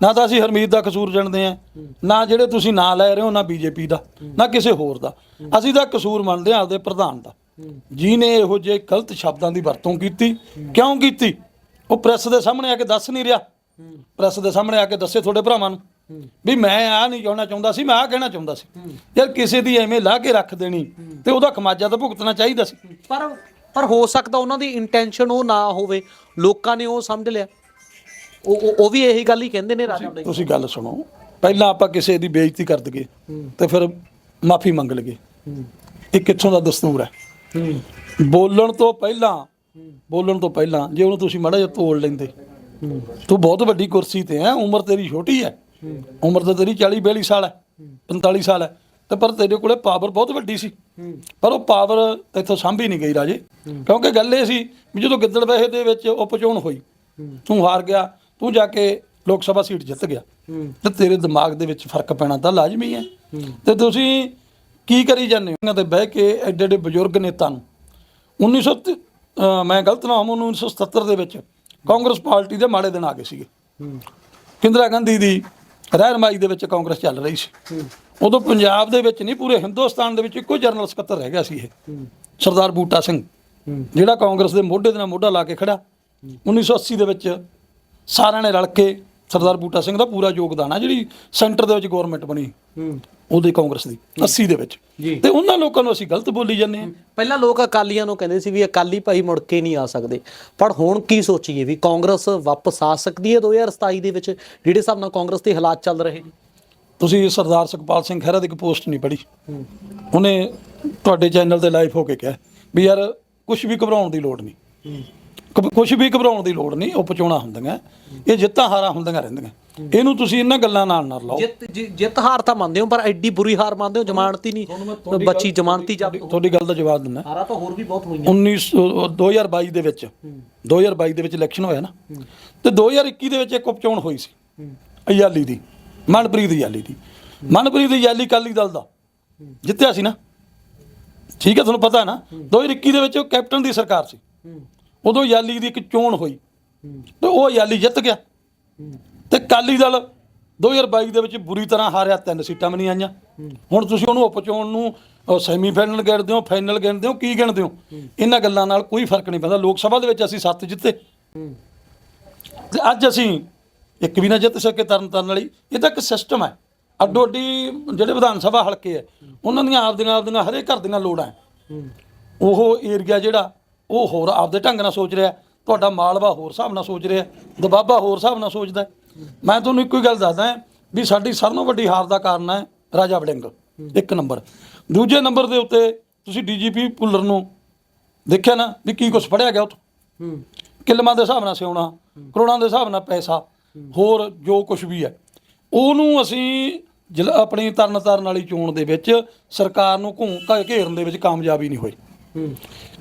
ਨਾ ਤਾਂ ਅਸੀਂ ਹਰਮੀਤ ਦਾ ਕਸੂਰ ਜਾਣਦੇ ਆ ਨਾ ਜਿਹੜੇ ਤੁਸੀਂ ਨਾਂ ਲੈ ਰਹੇ ਹੋ ਨਾ ਬੀਜੇਪੀ ਦਾ ਨਾ ਕਿਸੇ ਹੋਰ ਦਾ। ਅਸੀਂ ਤਾਂ ਕਸੂਰ ਮੰਨਦੇ ਹਾਂ ਆਪਦੇ ਪ੍ਰਧਾਨ ਦਾ। ਜਿਨੇ ਇਹੋ ਜਿਹੇ ਗਲਤ ਸ਼ਬਦਾਂ ਦੀ ਵਰਤੋਂ ਕੀਤੀ ਕਿਉਂ ਕੀਤੀ? ਉਹ ਪ੍ਰੈਸ ਦੇ ਸਾਹਮਣੇ ਆ ਕੇ ਦੱਸ ਨਹੀਂ ਰਿਹਾ। ਪ੍ਰੈਸ ਦੇ ਸਾਹਮਣੇ ਆ ਕੇ ਦੱਸੇ ਤੁਹਾਡੇ ਭਰਾਵਾਂ ਨੂੰ ਵੀ ਮੈਂ ਆ ਨਹੀਂ ਕਹਿਣਾ ਚਾਹੁੰਦਾ ਸੀ ਮੈਂ ਆ ਕਹਿਣਾ ਚਾਹੁੰਦਾ ਸੀ। ਯਾਰ ਕਿਸੇ ਦੀ ਐਵੇਂ ਲਾ ਕੇ ਰੱਖ ਦੇਣੀ ਤੇ ਉਹਦਾ ਖਮਾਜਾ ਤਾਂ ਭੁਗਤਣਾ ਚਾਹੀਦਾ ਸੀ। ਪਰ ਪਰ ਹੋ ਸਕਦਾ ਉਹਨਾਂ ਦੀ ਇੰਟੈਂਸ਼ਨ ਉਹ ਨਾ ਹੋਵੇ। ਲੋਕਾਂ ਨੇ ਉਹ ਸਮਝ ਲਿਆ। ਉਹ ਉਹ- ਉਹ ਵੀ ਇਹੀ ਗੱਲ ਹੀ ਕਹਿੰਦੇ ਨੇ ਰਾਜਾ ਵੜਿੰਗ ਤੁਸੀਂ ਗੱਲ ਸੁਣੋ। ਪਹਿਲਾਂ ਆਪਾਂ ਕਿਸੇ ਦੀ ਬੇਇੱਜ਼ਤੀ ਕਰ ਦਈਏ ਤੇ ਫਿਰ ਮਾਫੀ ਮੰਗ ਲਈਏ। ਇਹ ਕਿੱਥੋਂ ਦਾ ਦਸਤੂਰ ਹੈ? ਬੋਲਣ ਤੋਂ ਪਹਿਲਾਂ ਬੋਲਣ ਤੋਂ ਪਹਿਲਾਂ ਜੇ ਉਹਨੂੰ ਤੁਸੀਂ ਮਾੜਾ ਜਿਹਾ ਤੋੜ ਲੈਂਦੇ ਤੂੰ ਬਹੁਤ ਵੱਡੀ ਕੁਰਸੀ ਤੇ ਹੈ, ਉਮਰ ਤੇਰੀ ਛੋਟੀ ਹੈ। ਉਮਰ ਤਾਂ ਤੇਰੀ 40 42 ਸਾਲ ਹੈ 45 ਸਾਲ ਹੈ। ਤੇ ਪਰ ਤੇਰੇ ਕੋਲੇ ਪਾਵਰ ਬਹੁਤ ਵੱਡੀ ਸੀ। ਪਰ ਉਹ ਪਾਵਰ ਇੱਥੋਂ ਸਾਂਭੀ ਨਹੀਂ ਗਈ ਰਾਜੇ। ਕਿਉਂਕਿ ਗੱਲ ਇਹ ਸੀ ਵੀ ਜਦੋਂ ਗਿੱਦੜ ਵਹਿ ਦੇ ਵਿੱਚ ਉਪਚੋਣ ਹੋਈ, ਤੂੰ ਹਾਰ ਗਿਆ, ਤੂੰ ਜਾ ਕੇ ਲੋਕ ਸਭਾ ਸੀਟ ਜਿੱਤ ਗਿਆ। ਤੇ ਤੇਰੇ ਦਿਮਾਗ ਦੇ ਵਿੱਚ ਫ਼ਰਕ ਪੈਣਾ ਤਾਂ ਲਾਜ਼ਮੀ ਹੈ। ਤੇ ਤੁਸੀਂ ਕੀ ਕਰੀ ਜਾਂਦੇ ਹੋ? ਇਹਨਾਂ ਤੇ ਬਹਿ ਕੇ ਐਡੇ ਐਡੇ ਬਜ਼ੁਰਗ ਨੇਤਾ ਨੂੰ। 1900 ਤ- ਮੈਂ ਗਲਤ ਨਾ ਹੋਵਾਂ 1977 ਦੇ ਵਿੱਚ ਕਾਂਗਰਸ ਪਾਰਟੀ ਦੇ ਮਾੜੇ ਦਿਨ ਆ ਗਏ ਸੀਗੇ। ਇੰਦਰਾ ਗਾਂਧੀ ਦੀ ਰਹਿਨਮਾਈ ਦੇ ਵਿੱਚ ਕਾਂਗਰਸ ਚੱਲ ਰਹੀ ਸੀ। ਉਦੋਂ ਪੰਜਾਬ ਦੇ ਵਿੱਚ ਨਹੀਂ, ਪੂਰੇ ਹਿੰਦੁਸਤਾਨ ਦੇ ਵਿੱਚ ਇੱਕੋ ਜਨਰਲ ਸਕੱਤਰ ਰਹਿ ਗਿਆ ਸੀ ਇਹ। ਸਰਦਾਰ ਬੂਟਾ ਸਿੰਘ, ਜਿਹੜਾ ਕਾਂਗਰਸ ਦੇ ਮੋਢੇ ਦੇ ਨਾਲ ਮੋਢਾ ਲਾ ਕੇ ਖੜਾ 1980 ਦੇ ਵਿੱਚ ਸਾਰਿਆਂ ਨੇ ਰਲ ਕੇ ਸਰਦਾਰ ਬੂਟਾ ਸਿੰਘ ਦਾ ਪੂਰਾ ਯੋਗਦਾਨ ਆ ਜਿਹੜੀ ਸੈਂਟਰ ਦੇ ਵਿੱਚ ਗਵਰਨਮੈਂਟ ਬਣੀ। ਉਹਦੇ ਕਾਂਗਰਸ ਦੀ 80 ਦੇ ਵਿੱਚ। ਤੇ ਉਹਨਾਂ ਲੋਕਾਂ ਨੂੰ ਅਸੀਂ ਗਲਤ ਬੋਲੀ ਜਾਂਦੇ ਆ ਪਹਿਲਾਂ ਲੋਕ ਅਕਾਲੀਆਂ ਨੂੰ ਕਹਿੰਦੇ ਸੀ ਵੀ ਅਕਾਲੀ ਭਾਈ ਮੁੜ ਕੇ ਨਹੀਂ ਆ ਸਕਦੇ। ਪਰ ਹੁਣ ਕੀ ਸੋਚੀਏ ਵੀ ਕਾਂਗਰਸ ਵਾਪਸ ਆ ਸਕਦੀ ਹੈ 2027 ਦੇ ਵਿੱਚ ਜਿਹੜੇ ਹਿਸਾਬ ਨਾਲ ਕਾਂਗਰਸ ਦੇ ਹਾਲਾਤ ਚੱਲ ਰਹੇ ਨੇ? ਤੁਸੀਂ ਸਰਦਾਰ ਸੁਖਪਾਲ ਸਿੰਘ ਖਹਿਰਾ ਦੀ ਇੱਕ ਪੋਸਟ ਨਹੀਂ ਪੜ੍ਹੀ। ਉਹਨੇ ਤੁਹਾਡੇ ਚੈਨਲ ਤੇ ਲਾਈਵ ਹੋ ਕੇ ਕਿਹਾ ਵੀ ਯਾਰ ਕੁਝ ਵੀ ਘਬਰਾਉਣ ਦੀ ਲੋੜ ਨਹੀਂ। ਕੁਝ ਵੀ ਘਬਰਾਉਣ ਦੀ ਲੋੜ ਨਹੀਂ ਉਪਚੋਣਾ ਹੁੰਦੀਆਂ ਇਹ ਜਿੱਤਾਂ ਹਾਰਾਂ ਹੁੰਦੀਆਂ ਰਹਿੰਦੀਆਂ। ਇਹਨੂੰ ਤੁਸੀਂ ਇਹਨਾਂ ਗੱਲਾਂ ਨਾਲ ਨਾ ਲਾਓ। ਜਿੱਤ ਜਿ- ਜਿੱਤ ਹਾਰ ਤਾਂ ਮੰਨਦੇ ਹੋ ਪਰ ਐਡੀ ਬੁਰੀ ਹਾਰ ਮੰਨਦੇ ਹੋ ਜ਼ਮਾਨਤੀ ਨਹੀਂ। ਬੱਚੀ ਜ਼ਮਾਨਤੀ ਜਬ ਤੁਹਾਡੀ ਗੱਲ ਦਾ ਜਵਾਬ ਦਿੰਦਾ। ਹਾਰਾਂ ਤਾਂ ਹੋਰ ਵੀ ਬਹੁਤ ਹੋਈਆਂ। 19 2022 ਦੇ ਵਿੱਚ 2022 ਦੇ ਵਿੱਚ ਇਲੈਕਸ਼ਨ ਹੋਇਆ ਨਾ। ਤੇ 2021 ਦੇ ਵਿੱਚ ਇੱਕ ਉਪਚੋਣ ਹੋਈ ਸੀ ਅਯਾਲੀ ਦੀ ਮਨਪ੍ਰੀਤ ਅਯਾਲੀ ਦੀ। ਮਨਪ੍ਰੀਤ ਅਯਾਲੀ ਕਾਲੀ ਦਲ ਦਾ ਜਿੱਤਿਆ ਸੀ ਨਾ। ਠੀਕ ਹੈ ਤੁਹਾਨੂੰ ਪਤਾ ਹੈ ਨਾ 2021 ਦੇ ਵਿੱਚ ਉਹ ਕੈਪਟਨ ਦੀ ਸਰਕਾਰ ਸੀ। ਉਦੋਂ ਯਾਲੀ ਦੀ ਇੱਕ ਚੋਣ ਹੋਈ ਤੇ ਉਹ ਯਾਲੀ ਜਿੱਤ ਗਿਆ। ਤੇ ਕਾਲੀ ਦਲ 2022 ਦੇ ਵਿੱਚ ਬੁਰੀ ਤਰ੍ਹਾਂ ਹਾਰਿਆ, ਤਿੰਨ ਸੀਟਾਂ ਵੀ ਨਹੀਂ ਆਈਆਂ। ਹੁਣ ਤੁਸੀਂ ਉਹਨੂੰ ਉਪਚੋਣ ਨੂੰ ਸੈਮੀਫਾਈਨਲ ਗਿਣਦੇ ਹੋ ਫਾਈਨਲ ਗਿਣਦੇ ਹੋ, ਕੀ ਗਿਣਦੇ ਹੋ? ਇਹਨਾਂ ਗੱਲਾਂ ਨਾਲ ਕੋਈ ਫ਼ਰਕ ਨਹੀਂ ਪੈਂਦਾ। ਲੋਕ ਸਭਾ ਦੇ ਵਿੱਚ ਅਸੀਂ ਸੱਤ ਜਿੱਤੇ। ਤੇ ਅੱਜ ਅਸੀਂ ਇੱਕ ਵੀ ਨਾ ਜਿੱਤ ਸਕੇ ਤਰਨ ਤਾਰਨ ਵਾਲੀ। ਇਹ ਤਾਂ ਇੱਕ ਸਿਸਟਮ ਹੈ। ਅੱਡੋ ਅੱਡੀ ਜਿਹੜੇ ਵਿਧਾਨ ਸਭਾ ਹਲਕੇ ਹੈ, ਉਹਨਾਂ ਦੀਆਂ ਆਪਦੀਆਂ ਆਪਦੀਆਂ ਹਰੇਕ ਘਰ ਦੀਆਂ ਲੋੜਾਂ ਉਹ ਏਰੀਆ ਜਿਹੜਾ ਉਹ ਹੋਰ ਆਪਦੇ ਢੰਗ ਨਾਲ ਸੋਚ ਰਿਹਾ ਤੁਹਾਡਾ ਮਾਲਵਾ ਹੋਰ ਹਿਸਾਬ ਨਾਲ ਸੋਚ ਰਿਹਾ ਦਬਾਬਾ ਹੋਰ ਹਿਸਾਬ ਨਾਲ ਸੋਚਦਾ। ਮੈਂ ਤੁਹਾਨੂੰ ਇੱਕੋ ਹੀ ਗੱਲ ਦੱਸਦਾ ਵੀ ਸਾਡੀ ਸਾਰਿਆਂ ਨਾਲੋਂ ਵੱਡੀ ਹਾਰ ਦਾ ਕਾਰਨ ਹੈ ਰਾਜਾ ਵੜਿੰਗ ਇੱਕ ਨੰਬਰ। ਦੂਜੇ ਨੰਬਰ ਦੇ ਉੱਤੇ ਤੁਸੀਂ ਡੀਜੀਪੀ ਪੁੱਲਰ ਨੂੰ ਦੇਖਿਆ ਨਾ ਵੀ ਕੀ ਕੁਝ ਫੜਿਆ ਗਿਆ ਉੱਥੋਂ। ਕਿਲਮਾਂ ਦੇ ਹਿਸਾਬ ਨਾਲ ਸਿਉਣਾ ਕਰੋੜਾਂ ਦੇ ਹਿਸਾਬ ਨਾਲ ਪੈਸਾ ਹੋਰ ਜੋ ਕੁਝ ਵੀ ਹੈ। ਉਹਨੂੰ ਅਸੀਂ ਆਪਣੀ ਤਰਨ ਤਾਰਨ ਵਾਲੀ ਚੋਣ ਦੇ ਵਿੱਚ ਸਰਕਾਰ ਨੂੰ ਘੇਰਨ ਦੇ ਵਿੱਚ ਕਾਮਯਾਬੀ ਨਹੀਂ ਹੋਈ।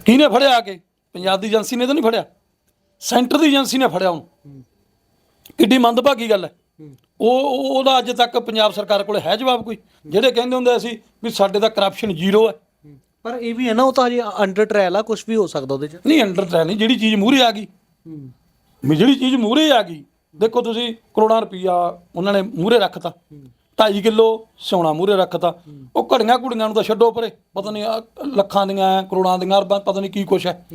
ਕਿਹਨੇ ਫੜਿਆ ਆ ਕੇ? ਪੰਜਾਬ ਦੀ ਏਜੰਸੀ ਨੇ ਤਾਂ ਨਹੀਂ ਫੜਿਆ। ਸੈਂਟਰ ਦੀ ਏਜੰਸੀ ਨੇ ਫੜਿਆ ਉਹਨੂੰ। ਕਿੱਡੀ ਮੰਦਭਾਗੀ ਗੱਲ ਹੈ। ਉਹ ਉਹ- ਉਹਦਾ ਅੱਜ ਤੱਕ ਪੰਜਾਬ ਸਰਕਾਰ ਕੋਲ ਹੈ ਜਵਾਬ ਕੋਈ? ਜਿਹੜੇ ਕਹਿੰਦੇ ਹੁੰਦੇ ਸੀ ਵੀ ਸਾਡੇ ਦਾ ਕਰਪਸ਼ਨ ਜ਼ੀਰੋ ਹੈ। ਪਰ ਇਹ ਵੀ ਹੈ ਨਾ ਉਹ ਤਾਂ ਹਜੇ ਅੰਡਰ ਟ੍ਰਾਇਲ ਆ ਕੁਝ ਵੀ ਹੋ ਸਕਦਾ ਉਹਦੇ ਚ। ਨਹੀਂ ਅੰਡਰ ਟ੍ਰਾਇਲ ਨਹੀਂ ਜਿਹੜੀ ਚੀਜ਼ ਮੂਹਰੇ ਆ ਗਈ। ਵੀ ਜਿਹੜੀ ਚੀਜ਼ ਮੂਹਰੇ ਆ ਗਈ ਦੇਖੋ ਤੁਸੀਂ ਕਰੋੜਾਂ ਰੁਪਈਆ ਉਹਨਾਂ ਨੇ ਮੂਹਰੇ ਰੱਖਤਾ। 2.5 ਕਿਲੋ ਸੋਨਾ ਮੂਹਰੇ ਰੱਖਤਾ। ਉਹ ਘੜੀਆਂ ਕੁੜੀਆਂ ਨੂੰ ਤਾਂ ਛੱਡੋ ਪਰੇ। ਪਤਾ ਨਹੀਂ ਆਹ ਲੱਖਾਂ ਦੀਆਂ ਕਰੋੜਾਂ ਦੀਆਂ ਅਰਬਾਂ ਪਤਾ ਨਹੀਂ ਕੀ ਕੁਛ ਹੈ।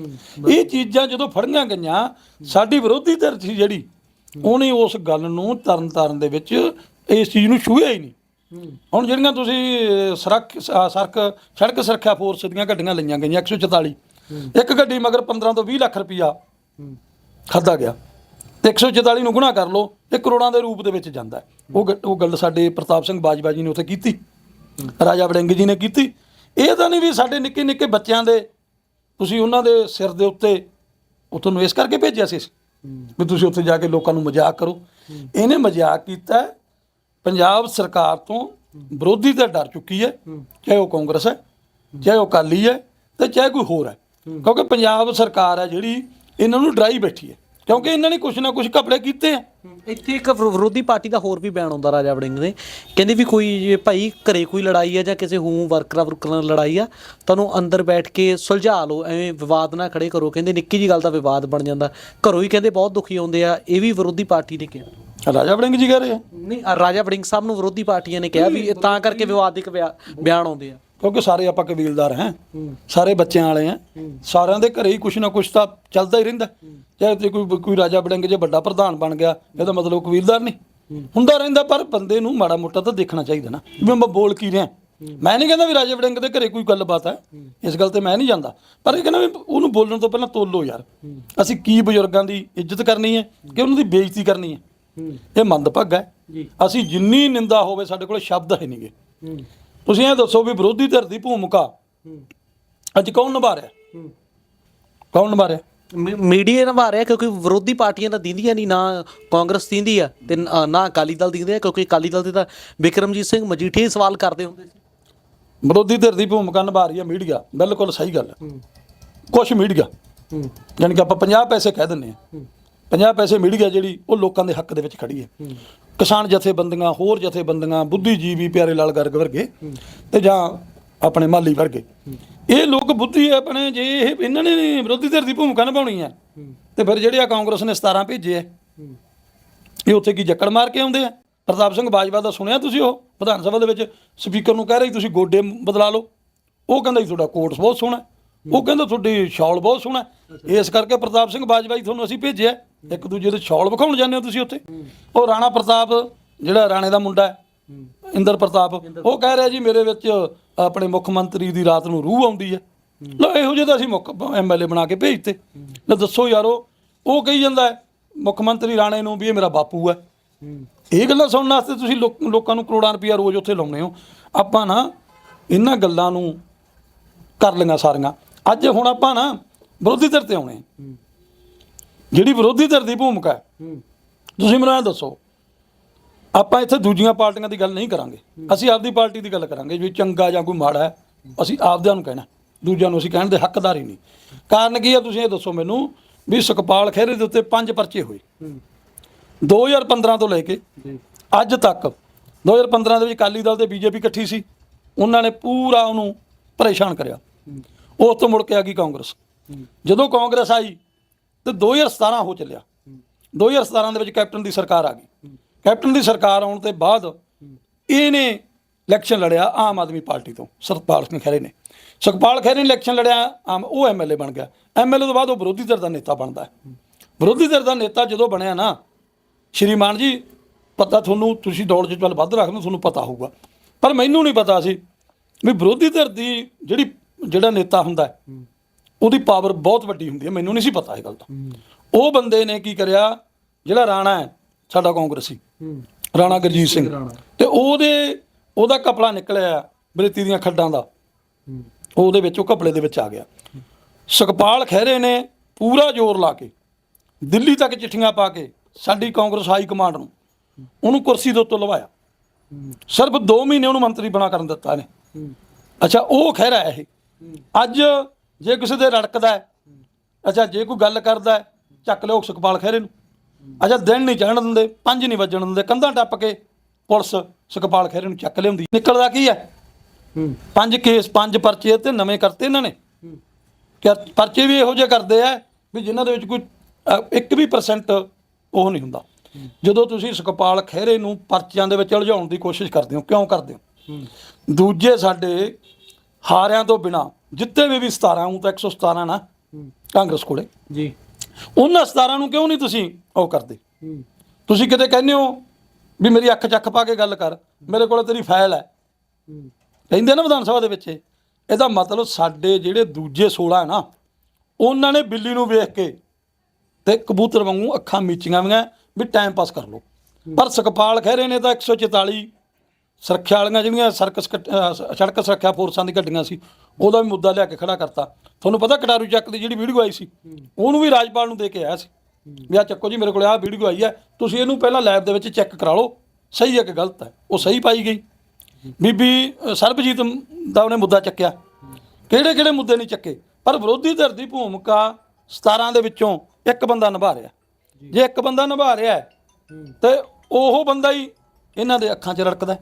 ਇਹ ਚੀਜ਼ਾਂ ਜਦੋਂ ਫੜੀਆਂ ਗਈਆਂ ਸਾਡੀ ਵਿਰੋਧੀ ਧਿਰ ਸੀ ਜਿਹੜੀ ਉਹਨੇ ਉਸ ਗੱਲ ਨੂੰ ਤਰਨ ਤਾਰਨ ਦੇ ਵਿੱਚ ਇਸ ਚੀਜ਼ ਨੂੰ ਛੂਹਿਆ ਹੀ ਨਹੀਂ। ਹੁਣ ਜਿਹੜੀਆਂ ਤੁਸੀਂ ਅਹ, ਸਰਕ ਅਹ, ਸਰਕ ਸੜਕ ਸੁਰੱਖਿਆ ਫੋਰਸ ਦੀਆਂ ਗੱਡੀਆਂ ਲਈਆਂ ਗਈਆਂ 144 ਇੱਕ ਗੱਡੀ ਮਗਰ 15 ਤੋਂ 20 ਲੱਖ ਰੁਪਈਆ ਖਾਦਾ ਗਿਆ। ਤੇ 144 ਨੂੰ ਗੁਣਾ ਕਰ ਲਓ ਇਹ ਕਰੋੜਾਂ ਦੇ ਰੂਪ ਦੇ ਵਿੱਚ ਜਾਂਦਾ। ਹੈ। ਉਹ ਗ- ਉਹ ਗੱਲ ਸਾਡੇ ਪ੍ਰਤਾਪ ਸਿੰਘ ਬਾਜਵਾ ਜੀ ਨੇ ਉੱਥੇ ਕੀਤੀ। ਰਾਜਾ ਵੜਿੰਗ ਜੀ ਨੇ ਕੀਤੀ। ਇਹ ਤਾਂ ਨਹੀਂ ਵੀ ਸਾਡੇ ਨਿੱਕੇ ਨਿੱਕੇ ਬੱਚਿਆਂ ਦੇ ਤੁਸੀਂ ਉਹਨਾਂ ਦੇ ਸਿਰ ਦੇ ਉੱਤੇ ਉਹ ਤੁਹਾਨੂੰ ਇਸ ਕਰਕੇ ਭੇਜਿਆ ਸੀ ਵੀ ਤੁਸੀਂ ਉੱਥੇ ਜਾ ਕੇ ਲੋਕਾਂ ਨੂੰ ਮਜ਼ਾਕ ਕਰੋ। ਇਹਨੇ ਮਜ਼ਾਕ ਕੀਤਾ ਹੈ। ਪੰਜਾਬ ਸਰਕਾਰ ਤੋਂ ਵਿਰੋਧੀ ਤਾਂ ਡਰ ਚੁੱਕੀ ਹੈ। ਚਾਹੇ ਉਹ ਕਾਂਗਰਸ ਹੈ ਚਾਹੇ ਉਹ ਅਕਾਲੀ ਹੈ ਤੇ ਚਾਹੇ ਕੋਈ ਹੋਰ ਹੈ। ਕਿਉਂਕਿ ਪੰਜਾਬ ਸਰਕਾਰ ਹੈ ਜਿਹੜੀ ਇਹਨਾਂ ਨੂੰ ਡਰਾਈ ਬੈਠੀ ਹੈ। ਕਿਉਂਕਿ ਇਹਨਾਂ ਨੇ ਕੁਛ ਨਾ ਕੁਛ ਕਪੜੇ ਕੀਤੇ ਆ। ਇੱਥੇ ਇੱਕ ਵਿਰੋ- ਵਿਰੋਧੀ ਪਾਰਟੀ ਦਾ ਹੋਰ ਵੀ ਬਿਆਨ ਆਉਂਦਾ ਰਾਜਾ ਵੜਿੰਗ ਨੇ ਕਹਿੰਦੇ ਵੀ ਕੋਈ ਜੇ ਭਾਈ ਘਰੇ ਕੋਈ ਲੜਾਈ ਹੈ ਜਾਂ ਕਿਸੇ ਹੋਮ ਵਰਕਰਾਂ ਵਰਕਰਾਂ ਨਾਲ ਲੜਾਈ ਆ ਤੁਹਾਨੂੰ ਅੰਦਰ ਬੈਠ ਕੇ ਸੁਲਝਾ ਲਓ ਐਵੇਂ ਵਿਵਾਦ ਨਾ ਖੜੇ ਕਰੋ। ਕਹਿੰਦੇ ਨਿੱਕੀ ਜੀ ਗੱਲ ਦਾ ਵਿਵਾਦ ਬਣ ਜਾਂਦਾ। ਘਰੋਂ ਹੀ ਕਹਿੰਦੇ ਬਹੁਤ ਦੁਖੀ ਆਉਂਦੇ ਆ। ਇਹ ਵੀ ਵਿਰੋਧੀ ਪਾਰਟੀ ਨੇ ਕਿਹਾ। ਰਾਜਾ ਵੜਿੰਗ ਜੀ ਕਹਿ ਰਹੇ ਆ। ਨਹੀਂ ਰਾਜਾ ਵੜਿੰਗ ਸਾਹਿਬ ਨੂੰ ਵਿਰੋਧੀ ਪਾਰਟੀਆਂ ਨੇ ਕਿਹਾ ਵੀ ਇਹ ਤਾਂ ਕਰਕੇ ਵਿਵਾਦਿਕ ਬਿਆ- ਬਿਆਨ ਆਉਂਦੇ ਆ। ਕਿਉਂਕਿ ਸਾਰੇ ਆਪਾਂ ਕਬੀਲਦਾਰ ਹਾਂ ਸਾਰੇ ਬੱਚਿਆਂ ਵਾਲੇ ਆ ਸਾਰਿਆਂ ਦੇ ਘਰੇ ਹੀ ਕੁਛ ਨਾ ਕੁਛ ਤਾਂ ਚੱਲਦਾ ਹੀ ਰਹਿੰਦਾ। ਤੇ ਕੋਈ ਕੋਈ ਰਾਜਾ ਵੜਿੰਗ ਜੇ ਵੱਡਾ ਪ੍ਰਧਾਨ ਬਣ ਗਿਆ ਇਹਦਾ ਮਤਲਬ ਉਹ ਕਬੀਲਦਾਰ ਨਹੀਂ। ਹੁੰਦਾ ਰਹਿੰਦਾ ਪਰ ਬੰਦੇ ਨੂੰ ਮਾੜਾ ਮੋਟਾ ਤਾਂ ਦੇਖਣਾ ਚਾਹੀਦਾ ਨਾ। ਵੀ ਮੈਂ ਬੋਲ ਕੀ ਰਿਹਾ। ਮੈਂ ਨਹੀਂ ਕਹਿੰਦਾ ਵੀ ਰਾਜਾ ਵੜਿੰਗ ਦੇ ਘਰੇ ਕੋਈ ਗੱਲਬਾਤ ਹੈ। ਇਸ ਗੱਲ ਤੇ ਮੈਂ ਨਹੀਂ ਜਾਂਦਾ। ਪਰ ਇਹ ਕਹਿੰਦਾ ਵੀ ਉਹਨੂੰ ਬੋਲਣ ਤੋਂ ਪਹਿਲਾਂ ਤੋਲੋ ਯਾਰ। ਅਸੀਂ ਕੀ ਬਜ਼ੁਰਗਾਂ ਦੀ ਇੱਜ਼ਤ ਕਰਨੀ ਹੈ ਕਿ ਉਹਨਾਂ ਦੀ ਬੇਇੱਜ਼ਤੀ ਕਰਨੀ ਹੈ? ਇਹ ਮੰਦਭਾਗਾ ਹੈ। ਜੀ। ਅਸੀਂ ਜਿੰਨੀ ਨਿੰਦਾ ਹੋਵੇ ਸਾਡੇ ਕੋਲ ਸ਼ਬਦ ਹੈ ਨਹੀਂਗੇ ਤੁਸੀਂ ਇਹ ਦੱਸੋ ਵੀ ਵਿਰੋਧੀ ਧਿਰ ਦੀ ਭੂਮਿਕਾ ਅੱਜ ਕੌਣ ਨਿਭਾ ਰਿਹਾ? ਕੌਣ ਨਿਭਾ ਰਿਹਾ? ਮੀਡੀਆ ਨਿਭਾ ਰਿਹਾ ਕਿਉਂਕਿ ਵਿਰੋਧੀ ਪਾਰਟੀਆਂ ਤਾਂ ਦਿੰਦੀਆਂ ਨਹੀਂ ਨਾ ਕਾਂਗਰਸ ਦਿੰਦੀ ਆ ਤੇ ਨਾ ਅਕਾਲੀ ਦਲ ਦਿੰਦੇ ਆ ਕਿਉਂਕਿ ਅਕਾਲੀ ਦਲ ਦੇ ਤਾਂ ਵਿਕਰਮਜੀਤ ਸਿੰਘ ਮਜੀਠੀ ਸਵਾਲ ਕਰਦੇ ਹੁੰਦੇ ਸੀ। ਵਿਰੋਧੀ ਧਿਰ ਦੀ ਭੂਮਿਕਾ ਨਿਭਾ ਰਹੀ ਹੈ ਮੀਡੀਆ ਬਿਲਕੁਲ ਸਹੀ ਗੱਲ ਹੈ। ਕੁਛ ਮੀਡੀਆ। ਯਾਨੀ ਕਿ ਆਪਾਂ 50 ਪੈਸੇ ਕਹਿ ਦਿੰਨੇ ਆ। 50 ਪੈਸੇ ਮੀਡੀਆ ਜਿਹੜੀ ਉਹ ਲੋਕਾਂ ਦੇ ਹੱਕ ਦੇ ਵਿੱਚ ਖੜੀ ਹੈ। ਕਿਸਾਨ ਜਥੇਬੰਦੀਆਂ, ਹੋਰ ਜਥੇਬੰਦੀਆਂ, ਬੁੱਧੀਜੀਵੀ ਪਿਆਰੇ ਲਾਲ ਗਰਗ ਵਰਗੇ ਤੇ ਜਾਂ ਆਪਣੇ ਮਾਲੀ ਵਰਗੇ। ਇਹ ਲੋਕ ਬੁੱਧੀ ਆਪਣੇ, ਜੇ ਇਹ ਇਹਨਾਂ ਨੇ ਵਿਰੋਧੀ ਧਿਰ ਦੀ ਭੂਮਿਕਾ ਨਿਭਾਉਣੀ ਹੈ, ਤੇ ਫਿਰ ਜਿਹੜੇ ਆ ਕਾਂਗਰਸ ਨੇ 17 ਭੇਜੇ ਆ ਇਹ ਉੱਥੇ ਕੀ ਜੱਕੜ ਮਾਰ ਕੇ ਆਉਂਦੇ ਆ? ਪ੍ਰਤਾਪ ਸਿੰਘ ਬਾਜਵਾ ਦਾ ਸੁਣਿਆ ਤੁਸੀਂ ਉਹ ਵਿਧਾਨ ਸਭਾ ਦੇ ਵਿੱਚ? ਸਪੀਕਰ ਨੂੰ ਕਹਿ ਰਹੇ, ਤੁਸੀਂ ਗੋਡੇ ਬਦਲਾ ਲਓ। ਉਹ ਕਹਿੰਦਾ ਜੀ, ਤੁਹਾਡਾ ਕੋਟਸ ਬਹੁਤ ਸੋਹਣਾ ਉਹ ਕਹਿੰਦਾ, ਤੁਹਾਡੀ ਸ਼ਾਲ ਬਹੁਤ ਸੋਹਣਾ ਇਸ ਕਰਕੇ ਪ੍ਰਤਾਪ ਸਿੰਘ ਬਾਜਵਾ ਜੀ ਤੁਹਾਨੂੰ ਅਸੀਂ ਭੇਜਿਆ ਇੱਕ ਦੂਜੇ ਦੇ ਸ਼ਾਲ ਵਿਖਾਉਣ ਜਾਂਦੇ ਹੋ ਤੁਸੀਂ ਉੱਥੇ? ਉਹ ਰਾਣਾ ਪ੍ਰਤਾਪ, ਜਿਹੜਾ ਰਾਣੇ ਦਾ ਮੁੰਡਾ ਹੈ, ਇੰਦਰ ਪ੍ਰਤਾਪ, ਉਹ ਕਹਿ ਰਿਹਾ ਜੀ ਮੇਰੇ ਵਿੱਚ ਆਪਣੇ ਮੁੱਖ ਮੰਤਰੀ ਦੀ ਰਾਤ ਨੂੰ ਰੂਹ ਆਉਂਦੀ ਹੈ। ਲੋ ਇਹੋ ਜਿਹੇ ਤਾਂ ਅਸੀਂ ਮੁੱਖ ਐਮਐਲਏ ਬਣਾ ਕੇ ਭੇਜਤੇ। ਲੈ ਦੱਸੋ ਯਾਰੋ, ਉਹ ਕਹੀ ਜਾਂਦਾ ਹੈ, ਮੁੱਖ ਮੰਤਰੀ ਰਾਣੇ ਨੂੰ ਵੀ ਇਹ ਮੇਰਾ ਬਾਪੂ ਹੈ। ਇਹ ਗੱਲਾਂ ਸੁਣਨ ਵਾਸਤੇ ਤੁਸੀਂ ਲੋਕ- ਲੋਕਾਂ ਨੂੰ ਕਰੋੜਾਂ ਰੁਪਇਆ ਰੋਜ਼ ਉੱਥੇ ਲਾਉਣੇ ਹੋ। ਆਪਾਂ ਨਾ ਇਹਨਾਂ ਗੱਲਾਂ ਨੂੰ ਕਰ ਲਈਆਂ ਸਾਰੀਆਂ। ਅੱਜ ਹੁਣ ਆਪਾਂ ਨਾ ਵਿਰੋਧੀ ਧਿਰ ਤੇ ਆਉਣੇ। ਜਿਹੜੀ ਵਿਰੋਧੀ ਧਿਰ ਦੀ ਭੂਮਿਕਾ ਹੈ ਤੁਸੀਂ ਮੈਨੂੰ ਇਹ ਦੱਸੋ ਆਪਾਂ ਇੱਥੇ ਦੂਜੀਆਂ ਪਾਰਟੀਆਂ ਦੀ ਗੱਲ ਨਹੀਂ ਕਰਾਂਗੇ। ਅਸੀਂ ਆਪਦੀ ਪਾਰਟੀ ਦੀ ਗੱਲ ਕਰਾਂਗੇ ਵੀ ਚੰਗਾ ਜਾਂ ਕੋਈ ਮਾੜਾ ਹੈ ਅਸੀਂ ਆਪਦਿਆਂ ਨੂੰ ਕਹਿਣਾ ਦੂਜਿਆਂ ਨੂੰ ਅਸੀਂ ਕਹਿਣ ਦੇ ਹੱਕਦਾਰ ਹੀ ਨਹੀਂ। ਕਾਰਨ ਕੀ ਹੈ ਤੁਸੀਂ ਇਹ ਦੱਸੋ ਮੈਨੂੰ ਵੀ ਸੁਖਪਾਲ ਖਹਿਰੇ ਦੇ ਉੱਤੇ ਪੰਜ ਪਰਚੇ ਹੋਏ। 2015 ਤੋਂ ਲੈ ਕੇ ਅੱਜ ਤੱਕ 2015 ਦੇ ਵਿੱਚ ਅਕਾਲੀ ਦਲ ਤੇ ਬੀਜੇਪੀ ਇਕੱਠੀ ਸੀ ਉਹਨਾਂ ਨੇ ਪੂਰਾ ਉਹਨੂੰ ਪਰੇਸ਼ਾਨ ਕਰਿਆ। ਉਸ ਤੋਂ ਮੁੜ ਕੇ ਆ ਗਈ ਕਾਂਗਰਸ। ਜਦੋਂ ਕਾਂਗਰਸ ਆਈ ਤੇ 2017 ਹੋ ਚੱਲਿਆ। 2017 ਦੇ ਵਿੱਚ ਕੈਪਟਨ ਦੀ ਸਰਕਾਰ ਆ ਗਈ। ਕੈਪਟਨ ਦੀ ਸਰਕਾਰ ਆਉਣ ਤੇ ਬਾਅਦ ਇਹਨੇ ਇਲੈਕਸ਼ਨ ਲੜਿਆ ਆਮ ਆਦਮੀ ਪਾਰਟੀ ਤੋਂ ਸਤਪਾਲ ਸਿੰਘ ਖਹਿਰੇ ਨੇ। ਸੁਖਪਾਲ ਖਹਿਰੇ ਨੇ ਇਲੈਕਸ਼ਨ ਲੜਿਆ ਆਮ ਉਹ ਐਮਐਲਏ ਬਣ ਗਿਆ। ਐਮਐਲਏ ਤੋਂ ਬਾਅਦ ਉਹ ਵਿਰੋਧੀ ਧਿਰ ਦਾ ਨੇਤਾ ਬਣਦਾ ਵਿਰੋਧੀ ਧਿਰ ਦਾ ਨੇਤਾ ਜਦੋਂ ਬਣਿਆ ਨਾ ਸ਼੍ਰੀਮਾਨ ਜੀ ਪਤਾ ਤੁਹਾਨੂੰ ਤੁਸੀਂ ਦੌੜ ਚ ਚੱਲ ਵੱਧ ਰੱਖਦੇ ਹੋ, ਤੁਹਾਨੂੰ ਪਤਾ ਹੋਊਗਾ। ਪਰ ਮੈਨੂੰ ਨਹੀਂ ਪਤਾ ਸੀ ਵੀ ਵਿਰੋਧੀ ਧਿਰ ਦੀ ਜਿਹੜੀ ਜਿਹੜਾ ਨੇਤਾ ਹੁੰਦਾ ਉਹਦੀ ਪਾਵਰ ਬਹੁਤ ਵੱਡੀ ਹੁੰਦੀ ਹੈ ਮੈਨੂੰ ਨਹੀਂ ਸੀ ਪਤਾ ਇਹ ਗੱਲ ਦਾ ਉਹ ਬੰਦੇ ਨੇ ਕੀ ਕਰਿਆ ਜਿਹੜਾ ਰਾਣਾ ਹੈ ਸਾਡਾ ਕਾਂਗਰਸੀ ਰਾਣਾ ਗੁਰਜੀਤ ਸਿੰਘ ਤੇ ਉਹਦੇ ਉਹਦਾ ਕਪੜਾ ਨਿਕਲਿਆ ਬਰੇਤੀ ਦੀਆਂ ਖੱਡਾਂ ਦਾ। ਉਹ ਉਹਦੇ ਵਿੱਚ ਉਹ ਕਪੜੇ ਦੇ ਵਿੱਚ ਆ ਗਿਆ। ਸੁਖਪਾਲ ਖਹਿਰੇ ਨੇ ਪੂਰਾ ਜ਼ੋਰ ਲਾ ਕੇ ਦਿੱਲੀ ਤੱਕ ਚਿੱਠੀਆਂ ਪਾ ਕੇ ਸਾਡੀ ਕਾਂਗਰਸ ਹਾਈ ਕਮਾਂਡ ਨੂੰ ਉਹਨੂੰ ਕੁਰਸੀ ਦੇ ਉੱਤੋਂ ਲਵਾਇਆ। ਸਿਰਫ 2 ਮਹੀਨੇ ਉਹਨੂੰ ਮੰਤਰੀ ਬਣਾ ਕਰਨ ਦਿੱਤਾ ਨੇ ਅੱਛਾ ਉਹ ਖਹਿਰਾ ਇਹ। ਅੱਜ ਜੇ ਕਿਸੇ ਦੇ ਰੜਕਦਾ ਹੈ ਅੱਛਾ ਜੇ ਕੋਈ ਗੱਲ ਕਰਦਾ ਹੈ ਚੱਕ ਲਿਓ ਸੁਖਪਾਲ ਖਹਿਰੇ ਨੂੰ। ਅੱਛਾ ਦਿਨ ਨਹੀਂ ਚੜਨ ਦਿੰਦੇ ਪੰਜ ਨਹੀਂ ਵੱਜਣ ਦਿੰਦੇ ਕੰਧਾਂ ਟੱਪ ਕੇ ਪੁਲਿਸ ਸੁਖਪਾਲ ਖਹਿਰੇ ਨੂੰ ਚੱਕ ਲਿਆਉਂਦੀ। ਨਿਕਲਦਾ ਕੀ ਹੈ? ਪੰਜ ਕੇਸ ਪੰਜ ਪਰਚੇ ਤੇ ਨਵੇਂ ਕਰਤੇ ਇਹਨਾਂ ਨੇ। ਕਿ ਪਰਚੇ ਵੀ ਇਹੋ ਜਿਹੇ ਕਰਦੇ ਆ ਵੀ ਜਿਨ੍ਹਾਂ ਦੇ ਵਿੱਚ ਕੋਈ ਅ, ਇੱਕ ਵੀ ਪਰਸੈਂਟ ਉਹ ਨਹੀਂ ਹੁੰਦਾ। ਜਦੋਂ ਤੁਸੀਂ ਸੁਖਪਾਲ ਖਹਿਰੇ ਨੂੰ ਪਰਚਿਆਂ ਦੇ ਵਿੱਚ ਉਲਝਾਉਣ ਦੀ ਕੋਸ਼ਿਸ਼ ਕਰਦੇ ਹੋ ਕਿਉਂ ਕਰਦੇ ਹੋ। ਦੂਜੇ ਸਾਡੇ ਹਾਰਿਆਂ ਤੋਂ ਬਿਨਾ ਜਿੱਤੇ ਵੀ ਵੀ 17 ਉਹ ਤਾਂ 117 ਨਾ ਕਾਂਗਰਸ ਕੋਲੇ। ਜੀ। ਉਹਨਾਂ 17 ਨੂੰ ਕਿਉਂ ਨਹੀਂ ਤੁਸੀਂ ਉਹ ਕਰਦੇ? ਤੁਸੀਂ ਕਿਤੇ ਕਹਿੰਦੇ ਹੋ ਵੀ ਮੇਰੀ ਅੱਖ ਚੱਕ ਪਾ ਕੇ ਗੱਲ ਕਰ ਮੇਰੇ ਕੋਲ ਤੇਰੀ ਫਾਈਲ ਹੈ। ਕਹਿੰਦੇ ਨਾ ਵਿਧਾਨ ਸਭਾ ਦੇ ਵਿੱਚ ਇਹ। ਇਹਦਾ ਮਤਲਬ ਸਾਡੇ ਜਿਹੜੇ ਦੂਜੇ 16 ਹੈ ਨਾ ਉਹਨਾਂ ਨੇ ਬਿੱਲੀ ਨੂੰ ਵੇਖ ਕੇ ਤੇ ਕਬੂਤਰ ਵਾਂਗੂ ਅੱਖਾਂ ਮੀਚੀਆਂ ਵੀਆਂ ਵੀ ਟਾਈਮ ਪਾਸ ਕਰ ਲਓ। ਪਰ ਸੁਖਪਾਲ ਖਹਿਰੇ ਨੇ ਤਾਂ 144 ਸੁਰੱਖਿਆ ਵਾਲੀਆਂ ਜਿਹੜੀਆਂ ਸਰਕਸ ਸੜਕ ਸੁਰੱਖਿਆ ਫੋਰਸਾਂ ਦੀ ਗੱਡੀਆਂ ਸੀ ਉਹਦਾ ਵੀ ਮੁੱਦਾ ਲਿਆ ਕੇ ਖੜਾ ਕਰਤਾ। ਤੁਹਾਨੂੰ ਪਤਾ ਕਟਾਰੂ ਚੱਕ ਦੀ ਜਿਹੜੀ ਵੀਡੀਓ ਆਈ ਸੀ ਉਹਨੂੰ ਵੀ ਰਾਜਪਾਲ ਨੂੰ ਦੇ ਕੇ ਆਇਆ ਸੀ ਵੀ ਆ ਚੱਕੋ ਜੀ ਮੇਰੇ ਕੋਲ ਆਹ ਵੀਡੀਓ ਆਈ ਹੈ ਤੁਸੀਂ ਇਹਨੂੰ ਪਹਿਲਾਂ ਲੈਬ ਦੇ ਵਿੱਚ ਚੈੱਕ ਕਰਾ ਲਓ ਸਹੀ ਹੈ ਕਿ ਗਲਤ ਹੈ? ਉਹ ਸਹੀ ਪਾਈ ਗਈ। ਬੀਬੀ ਸਰਬਜੀਤ ਦਾ ਉਹਨੇ ਮੁੱਦਾ ਚੱਕਿਆ। ਕਿਹੜੇ ਕਿਹੜੇ ਮੁੱਦੇ ਨਹੀਂ ਚੱਕੇ? ਪਰ ਵਿਰੋਧੀ ਧਿਰ ਦੀ ਭੂਮਿਕਾ 17 ਦੇ ਵਿੱਚੋਂ ਇੱਕ ਬੰਦਾ ਨਿਭਾ ਰਿਹਾ। ਜੇ ਇੱਕ ਬੰਦਾ ਨਿਭਾ ਰਿਹਾ ਹੈ, ਤੇ ਉਹ ਬੰਦਾ ਹੀ ਇਹਨਾਂ ਦੇ ਅੱਖਾਂ 'ਚ ਰੜਕਦਾ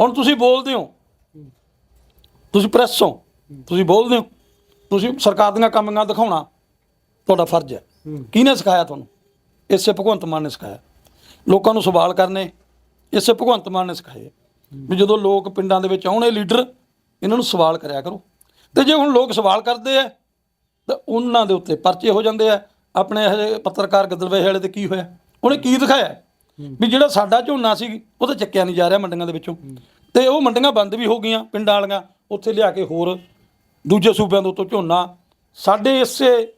ਹੁਣ ਤੁਸੀਂ ਬੋਲਦੇ ਹੋ, ਤੁਸੀਂ ਪ੍ਰੈਸ ਹੋ, ਤੁਸੀਂ ਬੋਲਦੇ ਹੋ, ਤੁਸੀਂ ਸਰਕਾਰ ਦੀਆਂ ਕੰਮੀਆਂ ਦਿਖਾਉਣਾ ਤੁਹਾਡਾ ਫਰਜ਼ ਹੈ। ਕਿਹਨੇ ਸਿਖਾਇਆ ਤੁਹਾਨੂੰ? ਇਸੇ ਭਗਵੰਤ ਮਾਨ ਨੇ ਸਿਖਾਇਆ। ਲੋਕਾਂ ਨੂੰ ਸਵਾਲ ਕਰਨੇ, ਇਸੇ ਭਗਵੰਤ ਮਾਨ ਨੇ ਸਿਖਾਏ। ਵੀ ਜਦੋਂ ਲੋਕ ਪਿੰਡਾਂ ਦੇ ਵਿੱਚ ਆਉਣੇ ਲੀਡਰ ਇਹਨਾਂ ਨੂੰ ਸਵਾਲ ਕਰਿਆ ਕਰੋ। ਤੇ ਜੇ ਹੁਣ ਲੋਕ ਸਵਾਲ ਕਰਦੇ ਆ, ਤਾਂ ਉਹਨਾਂ ਦੇ ਉੱਤੇ ਪਰਚੇ ਹੋ ਜਾਂਦੇ ਆ। ਆਪਣੇ ਇਹ ਪੱਤਰਕਾਰ ਗਦਲਵੇ ਵਾਲੇ ਤੇ ਕੀ ਹੋਇਆ? ਉਹਨੇ ਕੀ ਦਿਖਾਇਆ? ਵੀ ਜਿਹੜਾ ਸਾਡਾ ਝੋਨਾ ਸੀ ਉਹ ਤਾਂ ਚੱਕਿਆ ਨਹੀਂ ਜਾ ਰਿਹਾ ਮੰਡੀਆਂ ਦੇ ਵਿੱਚੋਂ। ਤੇ ਉਹ ਮੰਡੀਆਂ ਬੰਦ ਵੀ ਹੋ ਗਈਆਂ ਪਿੰਡਾਂ ਵਾਲੀਆਂ। ਉੱਥੇ ਲਿਆ ਕੇ ਹੋਰ ਦੂਜੇ ਸੂਬਿਆਂ ਦੇ ਉੱਤੋਂ ਝੋਨਾ ਸਾਡੇ ਇਸੇ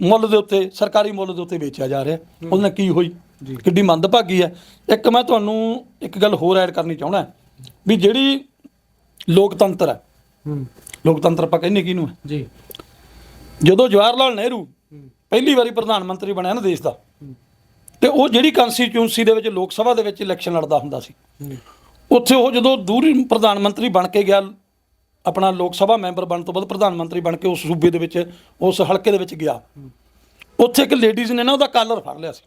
ਮੁੱਲ ਦੇ ਉੱਤੇ ਸਰਕਾਰੀ ਮੁੱਲ ਦੇ ਉੱਤੇ ਵੇਚਿਆ ਜਾ ਰਿਹਾ। ਉਹਦੇ ਨਾਲ ਕੀ ਹੋਈ? ਕਿੱਡੀ ਮੰਦਭਾਗੀ ਹੈ। ਇੱਕ ਮੈਂ ਤੁਹਾਨੂੰ ਇੱਕ ਗੱਲ ਹੋਰ ਐਡ ਕਰਨੀ ਚਾਹੁੰਦਾ ਵੀ ਜਿਹੜੀ ਲੋਕਤੰਤਰ ਹੈ। ਲੋਕਤੰਤਰ ਆਪਾਂ ਕਹਿੰਦੇ ਕਿਹਨੂੰ ਹੈ? ਜੀ। ਜਦੋਂ ਜਵਾਹਰ ਲਾਲ ਨਹਿਰੂ ਪਹਿਲੀ ਵਾਰੀ ਪ੍ਰਧਾਨ ਮੰਤਰੀ ਬਣਿਆ ਨਾ ਦੇਸ਼ ਦਾ ਤੇ ਉਹ ਜਿਹੜੀ ਕਨਸਟੀਚੁਐਂਸੀ ਦੇ ਵਿੱਚ ਲੋਕ ਸਭਾ ਦੇ ਵਿੱਚ ਇਲੈਕਸ਼ਨ ਲੜਦਾ ਹੁੰਦਾ ਸੀ। ਉੱਥੇ ਉਹ ਜਦੋਂ ਦੂਰੀ ਪ੍ਰਧਾਨ ਮੰਤਰੀ ਬਣ ਕੇ ਗਿਆ, ਆਪਣਾ ਲੋਕ ਸਭਾ ਮੈਂਬਰ ਬਣਨ ਤੋਂ ਬਾਅਦ ਪ੍ਰਧਾਨ ਮੰਤਰੀ ਬਣ ਕੇ ਉਸ ਸੂਬੇ ਦੇ ਵਿੱਚ, ਉਸ ਹਲਕੇ ਦੇ ਵਿੱਚ ਗਿਆ। ਉੱਥੇ ਇੱਕ ਲੇਡੀਜ਼ ਨੇ ਨਾ ਉਹਦਾ ਕਾਲਰ ਫੜ ਲਿਆ ਸੀ।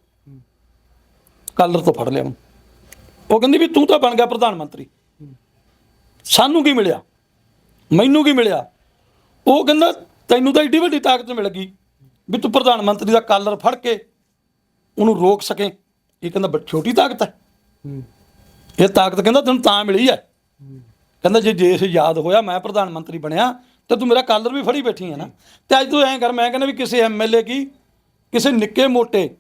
ਕਾਲਰ ਤੋਂ ਫੜ ਲਿਆ ਉਹਨੂੰ। ਉਹ ਕਹਿੰਦੀ ਵੀ ਤੂੰ ਤਾਂ ਬਣ ਗਿਆ ਪ੍ਰਧਾਨ ਮੰਤਰੀ। ਸਾਨੂੰ ਕੀ ਮਿਲਿਆ? ਮੈਨੂੰ ਕੀ ਮਿਲਿਆ? ਉਹ ਕਹਿੰਦਾ, ਤੈਨੂੰ ਤਾਂ ਏਡੀ ਵੱਡੀ ਤਾਕਤ ਮਿਲ ਗਈ ਵੀ ਤੂੰ ਪ੍ਰਧਾਨ ਮੰਤਰੀ ਦਾ ਕਾਲਰ ਫੜ ਕੇ ਉਹਨੂੰ ਰੋਕ ਸਕੇ। ਇਹ ਕਹਿੰਦਾ, ਬੜੀ ਛੋਟੀ ਤਾਕਤ ਹੈ। ਇਹ ਤਾਕਤ ਕਹਿੰਦਾ, ਤੈਨੂੰ ਤਾਂ ਮਿਲੀ ਹੈ। ਕਹਿੰਦਾ, ਜੇ ਦੇਸ਼ ਯਾਦ ਹੋਇਆ, ਮੈਂ ਪ੍ਰਧਾਨ ਮੰਤਰੀ ਬਣਿਆ, ਤੇ ਤੂੰ ਮੇਰਾ ਕਾਲਰ ਵੀ ਫੜੀ ਬੈਠੀ ਹੈ ਨਾ। ਤੇ ਅੱਜ ਤੂੰ ਐਂ ਕਰ, ਮੈਂ ਕਹਿੰਦਾ ਵੀ ਕਿਸੇ ਐਮਐਲਏ ਕੀ, ਕਿਸੇ ਨਿੱਕੇ ਮੋਟੇ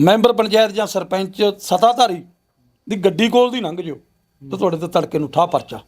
ਮੈਂਬਰ ਪੰਚਾਇਤ ਜਾਂ ਸਰਪੰਚ ਸਤਾਧਾਰੀ ਦੀ ਗੱਡੀ ਕੋਲ ਦੀ ਲੰਘ ਜਿਓ, ਤੇ ਤੁਹਾਡੇ ਤੇ ਤੜਕੇ ਨੂੰ ਠਾ ਪਰਚਾ।